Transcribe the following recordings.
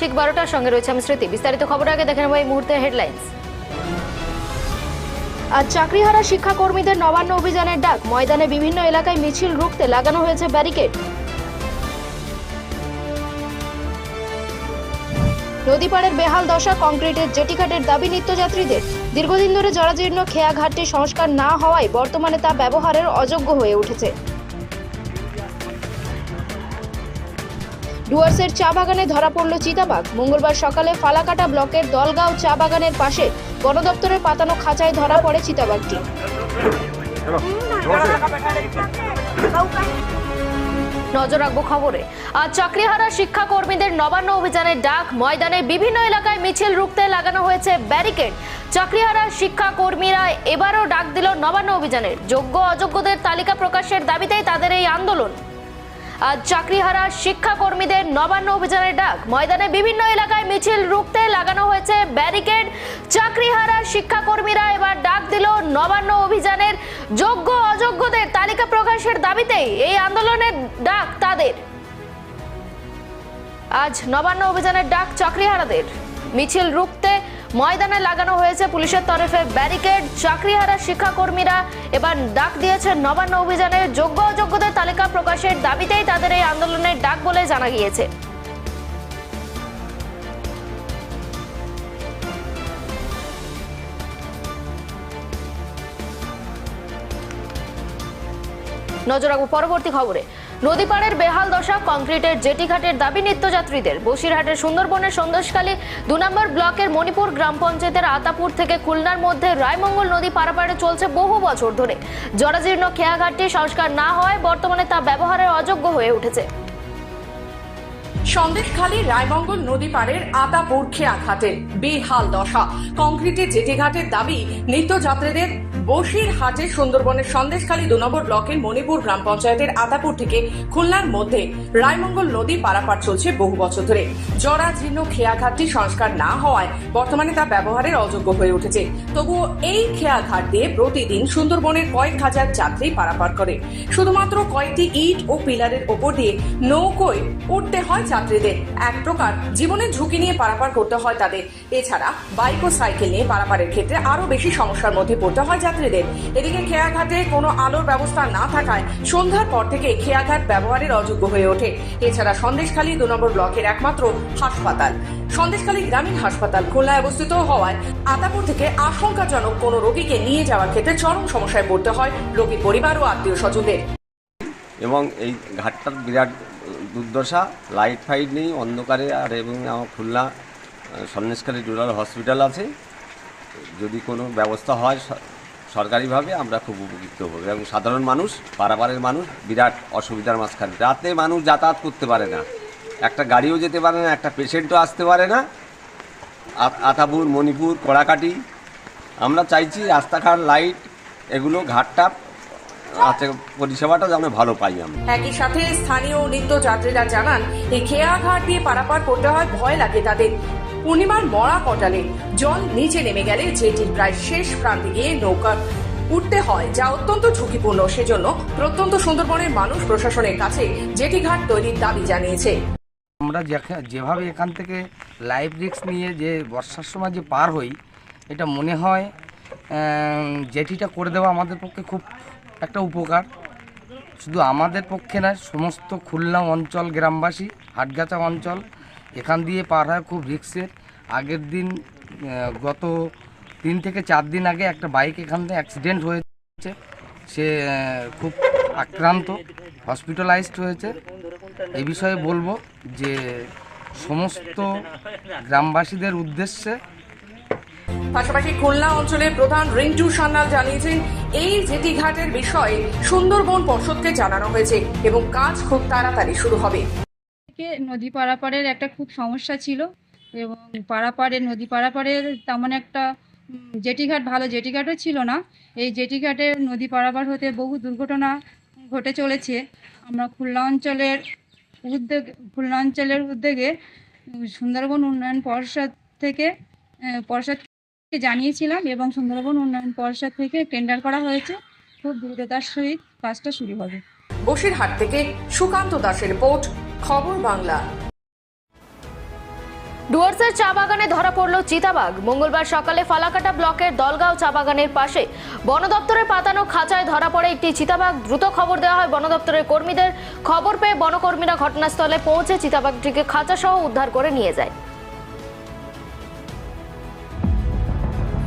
ঠিক বারোটার সঙ্গে রয়েছে আমি স্মৃতি। বিস্তারিত খবর আগে দেখে নেব এই মুহূর্তে হেডলাইন্স। আজ চাকরিহারা শিক্ষাকর্মীদের নবান্ন অভিযানের ডাক। ময়দানে বিভিন্ন এলাকায় মিছিল রুখতে লাগানো হয়েছে ব্যারিকেড। নদীপাড়ের বেহাল দশা, কংক্রিটের জেটিঘাটের দাবি নিত্যযাত্রীদের। দীর্ঘদিন ধরে জরাজীর্ণ খেয়া ঘাটটি সংস্কার না হওয়ায় বর্তমানে তা ব্যবহারের অযোগ্য হয়ে উঠেছে। ডুয়ার্সের চা বাগানে ধরা পড়ল চিতাবাঘ। মঙ্গলবার সকালে ফালাকাটা ব্লকের দলগাঁও চা বাগানের পাশে বন দপ্তরের পাতানো খাঁচায় ধরা পড়ে চিতাবাঘটি। নজর রাখব খবরে। আজ চাকরিহারা শিক্ষাকর্মীদের নবান্ন অভিযানের ডাক। ময়দানে বিভিন্ন এলাকায় মিছিল রুখতে লাগানো হয়েছে ব্যারিকেড। চাকরিহারা শিক্ষাকর্মীরা এবারও ডাক দিল নবান্ন অভিযানের। যোগ্য অযোগ্যদের তালিকা প্রকাশের দাবিতেই তাদের এই আন্দোলন। আজ চাকরিহারা শিক্ষাকর্মীদের নবান্ন অভিযানের ডাক। ময়দানে বিভিন্ন এলাকায় মিছিল রুখতে লাগানো হয়েছে ব্যারিকেড। চাকরিহারা শিক্ষাকর্মীরা এবার ডাক দিল নবান্ন অভিযানের যোগ্য অযোগ্যদের তালিকা প্রকাশের দাবিতেই এই আন্দোলনের ডাক তাদের। আজ নবান্ন অভিযানের ডাক চাকরিহারাদের। মিছিল রুখতে ময়দানে লাগানো হয়েছে পুলিশের তরফে ব্যারিকেড। চাকরিহারা শিক্ষাকর্মীরা এবার ডাক দিয়েছে নবান্ন অভিযানের যোগ্য অযোগ্যদের তালিকা প্রকাশের দাবিতেই তাদের এই আন্দোলনের ডাক বলে জানা গিয়েছে। নজর রাখব পরবর্তী খবরে। নদীপাড়ের বেহাল দশা, কংক্রিটের জেটিঘাটের দাবি নিত্যযাত্রীদের। বসিরহাটের সুন্দরবনের সন্দেশখালী দু নম্বর ব্লকের মণিপুর গ্রাম পঞ্চায়েতের আতাপুর থেকে খুলনার মধ্যে রায়মঙ্গল নদী পারাপারে চলছে বহু বছর ধরে। জরাজীর্ণ খেয়াঘাটটি সংস্কার না হওয়ায় বর্তমানে তা ব্যবহারের অযোগ্য হয়ে উঠেছে। সন্দেশখালী রায়মঙ্গল নদী পাড়ের আতাপুর খেয়া ঘাটের বেহাল দশা কংক্রিটের জেটি ঘাটের দাবি নিত্যযাত্রীদের বসিরহাটে সুন্দরবনের সন্দেশখালী দু নম্বর ব্লকের মণিপুর গ্রাম পঞ্চায়েতের আতাপুর থেকে খুলনার মধ্যে রায়মঙ্গল নদী পারাপার চলছে বহু বছর ধরে। জরাজীর্ণ খেয়াঘাটটি সংস্কার না হওয়ায় বর্তমানে তা ব্যবহারের অযোগ্য হয়ে উঠেছে। তবুও এই খেয়াঘাট দিয়ে প্রতিদিন সুন্দরবনের কয়েক হাজার যাত্রী পারাপার করে। শুধুমাত্র কয়েকটি ইট ও পিলারের ওপর দিয়ে নৌকোয় উঠতে হয় যাত্রীদের। এক প্রকার জীবনের ঝুঁকি নিয়ে পারাপার করতে হয় তাদের। এছাড়া বাইক ও সাইকেল নিয়ে পারাপারের ক্ষেত্রে আরও বেশি সমস্যার মধ্যে পড়তে হয় যাত্রীদের। এদিকে খেয়াঘাটে কোনো আলোর ব্যবস্থা না থাকায় সন্ধ্যার পর থেকে খেয়াঘাট ব্যবহারের অযোগ্য হয়ে ওঠে। এছাড়া সন্দেশখালী দু নম্বর ব্লকের একমাত্র হাসপাতাল। সন্দেশখালী গ্রামীণ হাসপাতাল খুলনায় অবস্থিত হওয়ায় আতাপুর থেকে আশঙ্কাজনক কোনো রোগীকে নিয়ে যাওয়ার ক্ষেত্রে চরম সমস্যায় পড়তে হয় রোগীর পরিবার ও আত্মীয় স্বজনদের এবং এই ঘাটটার বিরাট দুর্দশা লাইট ফাইট নেই, অন্ধকারে আর এবং খুলনা আহ, সন্ন্যাসকারী রুরাল হসপিটাল আছে। যদি কোনো ব্যবস্থা হয় সরকারিভাবে আমরা খুব উপকৃত হব। এবং সাধারণ মানুষ পারাপারের মানুষ বিরাট অসুবিধার মাঝখানে। রাতে মানুষ যাতায়াত করতে পারে না। একটা গাড়িও যেতে পারে না একটা পেশেন্টও আসতে পারে না। আতাপুর মণিপুর কড়াকাটি। আমরা চাইছি রাস্তাঘাট লাইট এগুলো ঘাটটা আছে পরিষেবাটা যেন ভালো পাই আমরা। একই সাথে স্থানীয় নিত্যযাত্রীরা জানান এই খেয়াঘাট দিয়ে পারাপার করতে হয় ভয় লাগে তাদের। পূর্ণিমার মরা কটালে জল নিচে নেমে গেলে জেটির প্রায় শেষ প্রান্তে গিয়ে নৌকা উঠতে হয়, যা অত্যন্ত ঝুঁকিপূর্ণ। সেজন্য প্রত্যন্ত সুন্দরবনের মানুষ প্রশাসনের কাছে জেটি ঘাট তৈরির দাবি জানিয়েছে। আমরা যেভাবে এখান থেকে লাইফ রিস্ক নিয়ে যে বর্ষার সময় যে পার হই, এটা মনে হয় জেটিটা করে দেওয়া আমাদের পক্ষে খুব একটা উপকার। শুধু আমাদের পক্ষে নয়, সমস্ত খুলনা অঞ্চল, গ্রামবাসী হাটগাছা অঞ্চল এখান দিয়ে পার হয় খুব রিক্সের। আগের দিন গত তিন থেকে চার দিন আগে একটা বাইক এখান থেকে অ্যাক্সিডেন্ট হয়েছে। সে খুব আক্রান্ত, হসপিটালাইজড হয়েছে। এই বিষয়ে বলব যে সমস্ত গ্রামবাসীদের উদ্দেশ্যে পাশাপাশি খুলনা অঞ্চলের প্রধান রিন্টু সান্যাল জানিয়েছেন, এই জেটি ঘাটের বিষয়ে সুন্দরবন পর্ষদকে জানানো হয়েছে এবং কাজ খুব তাড়াতাড়ি শুরু হবে। থেকে নদী পারাপারের একটা খুব সমস্যা ছিল এবং পারাপারে নদী পারাপারের তেমন একটা জেটিঘাট ভালো জেটিঘাটও ছিল না। এই জেটিঘাটে নদী পারাপার হতে বহু দুর্ঘটনা ঘটে চলেছে। আমরা খুলনা অঞ্চলের উদ্যোগ, খুলনা অঞ্চলের উদ্যোগে সুন্দরবন উন্নয়ন পর্ষদ থেকে পর্ষদকে জানিয়েছিলাম এবং সুন্দরবন উন্নয়ন পর্ষদ থেকে টেন্ডার করা হয়েছে। খুব দ্রুততার সহিত কাজটা শুরু হবে। বসিরহাট থেকে সুকান্ত দাসের রিপোর্ট খবর বাংলা। ডুয়ার্সের চা বাগানে ধরা পড়ল চিতাবাঘ। মঙ্গলবার সকালে ফালাকাটা ব্লকের দলগাঁও চা বাগানের পাশে বন দপ্তরের পাতানো খাঁচায় ধরা পড়ে একটি চিতাবাঘ। দ্রুত খবর দেওয়া হয় বন দপ্তরের কর্মীদের। খবর পেয়ে বনকর্মীরা ঘটনাস্থলে পৌঁছে চিতাবাঘটিকে খাঁচাসহ উদ্ধার করে নিয়ে যায়।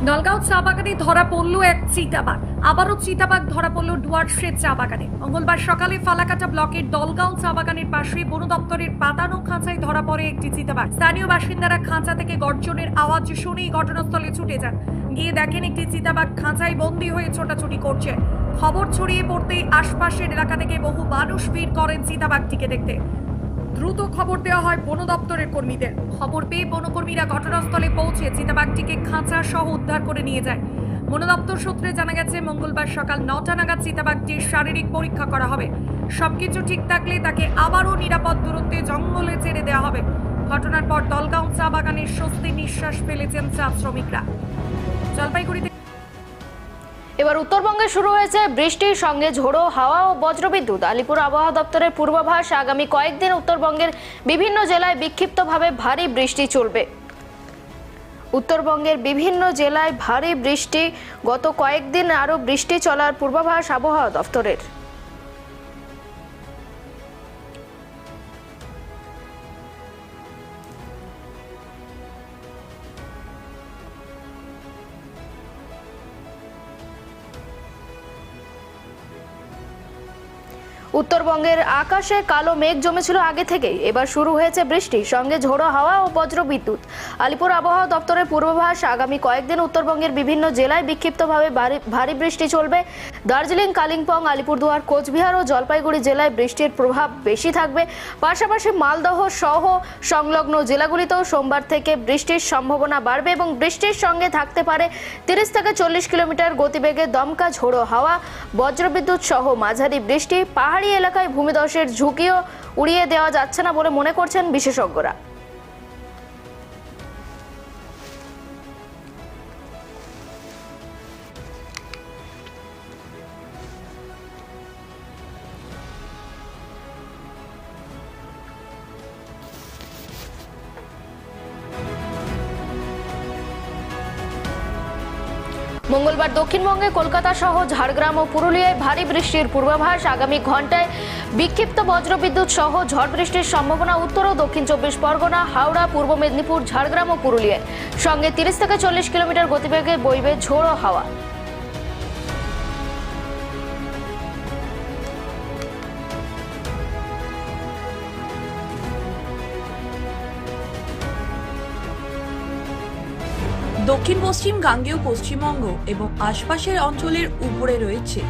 নলগাঁও চা বাগানে ধরা পড়ল এক চিতাবাঘ। আবারও চিতাবাঘ ধরা পড়ল ডুয়ার্সের চা বাগানে মঙ্গলবার সকালে ফালাকাটা ব্লকের দলগাঁও চা বাগানের পাশে বন দপ্তরের পাতানো খাঁচায় ধরা পড়ে একটি চিতাবাঘ। স্থানীয় বাসিন্দারা খাঁচা থেকে গর্জনের আওয়াজ শুনেই ঘটনাস্থলে ছুটে যান। গিয়ে দেখেন একটি চিতাবাঘ খাঁচায় বন্দী হয়ে ছোটাছুটি করছে। খবর ছড়িয়ে পড়তেই আশপাশের এলাকা থেকে বহু মানুষ ভিড় করেন চিতাবাঘটিকে দেখতে। দ্রুত খবর দেওয়া হয় বন দপ্তরের কর্মীদের। খবর পেয়ে বনকর্মীরা ঘটনাস্থলে পৌঁছে চিতাবাঘটিকে খাঁচা সহ উদ্ধার করে নিয়ে যায়। বন দপ্তর সূত্রে জানা গেছে, মঙ্গলবার সকাল নটা নাগাদ চিতাবাঘটির শারীরিক পরীক্ষা করা হবে। সবকিছু ঠিক থাকলে তাকে আবারও নিরাপদ দূরত্বে জঙ্গলে ছেড়ে দেওয়া হবে। ঘটনার পর দলগাঁও চা বাগানের স্বস্তি নিঃশ্বাস ফেলেছেন চা শ্রমিকরা। জলপাইগুড়িতে এবার উত্তরবঙ্গে শুরু হয়েছে বৃষ্টির সঙ্গে ঝোড়ো হাওয়া ও বজ্রবিদ্যুৎ। আলিপুর আবহাওয়া দপ্তরের পূর্বাভাস, আগামী কয়েকদিন উত্তরবঙ্গের বিভিন্ন জেলায় বিক্ষিপ্তভাবে ভারী বৃষ্টি চলবে। উত্তরবঙ্গের বিভিন্ন জেলায় ভারী বৃষ্টি। গত কয়েকদিন আরও বৃষ্টি চলার পূর্বাভাস আবহাওয়া দপ্তরের। উত্তরবঙ্গের আকাশে কালো মেঘ জমেছিল আগে থেকেই। এবার শুরু হয়েছে বৃষ্টি, সঙ্গে ঝোড়ো হাওয়া ও বজ্র বিদ্যুৎ। আলিপুর আবহাওয়া দপ্তরের পূর্বাভাস, আগামী কয়েকদিন উত্তরবঙ্গের বিভিন্ন জেলায় বিক্ষিপ্তভাবে ভারী- ভারী বৃষ্টি চলবে। দার্জিলিং, কালিম্পং, আলিপুরদুয়ার, কোচবিহার ও জলপাইগুড়ি জেলায় বৃষ্টির প্রভাব বেশি থাকবে। পাশাপাশি মালদহ সহ সংলগ্ন জেলাগুলিতেও সোমবার থেকে বৃষ্টির সম্ভাবনা বাড়বে এবং বৃষ্টির সঙ্গে থাকতে পারে তিরিশ থেকে চল্লিশ কিলোমিটার গতিবেগে দমকা ঝোড়ো হাওয়া, বজ্রবিদ্যুৎ সহ মাঝারি বৃষ্টি, পাহাড়ি এলাকায় ভূমিধসের ঝুঁকিও উড়িয়ে দেওয়া যাচ্ছে না বলে মনে করছেন বিশেষজ্ঞরা। মঙ্গলবার দক্ষিণবঙ্গে, কলকাতা সহ ঝাড়গ্রাম ও পুরুলিয়ায় ভারী বৃষ্টির পূর্বাভাস। আগামী ঘন্টায় বিক্ষিপ্ত বজ্রবিদ্যুৎ সহ ঝড় বৃষ্টির সম্ভাবনা উত্তর ও দক্ষিণ চব্বিশ পরগনা, হাওড়া, পূর্ব মেদিনীপুর, ঝাড়গ্রাম ও পুরুলিয়ায়। সঙ্গে তিরিশ থেকে চল্লিশ কিলোমিটার গতিবেগে বইবে ঝোড়ো হাওয়া। দক্ষিণ পশ্চিম গাঙ্গেয় পশ্চিমবঙ্গ এবং আশপাশের অঞ্চলের উপরে রয়েছে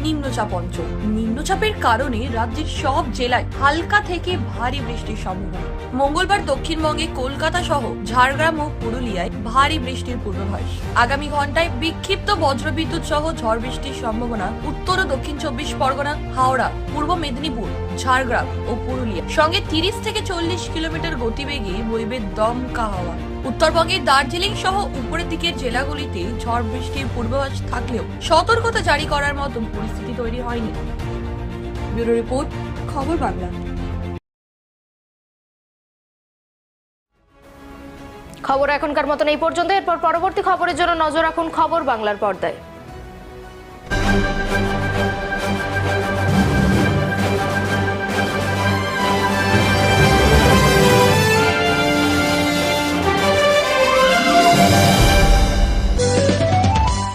নিম্নচাপ অঞ্চল। নিম্নচাপের কারণে রাজ্যের সব জেলায় হালকা থেকে ভারী বৃষ্টির সম্ভাবনা। মঙ্গলবার দক্ষিণবঙ্গে কলকাতা সহ ঝাড়গ্রাম ও পুরুলিয়ায় ভারী বৃষ্টির পূর্বাভাস। আগামী ঘন্টায় বিক্ষিপ্ত বজ্রবিদ্যুৎ সহ ঝড় বৃষ্টির সম্ভাবনা উত্তর ও দক্ষিণ চব্বিশ পরগনা, হাওড়া, পূর্ব মেদিনীপুর ঝাড়গ্রাম ও পুরুলিয়া। সঙ্গে তিরিশ থেকে চল্লিশ কিলোমিটার গতিবেগে বইবে দমকা হাওয়া। উত্তরবঙ্গের দার্জিলিং সহ উপরের দিকের জেলাগুলিতে ঝড় বৃষ্টির পূর্বাভাস থাকলেও সতর্কতা জারি করার মতো পরিস্থিতি তৈরি হয়নি। ব্যুরো রিপোর্ট, খবর বাংলা। খবর এখনকার মতন এই পর্যন্ত। এরপর পরবর্তী খবরের জন্য নজর রাখুন খবর বাংলার পর্দায়।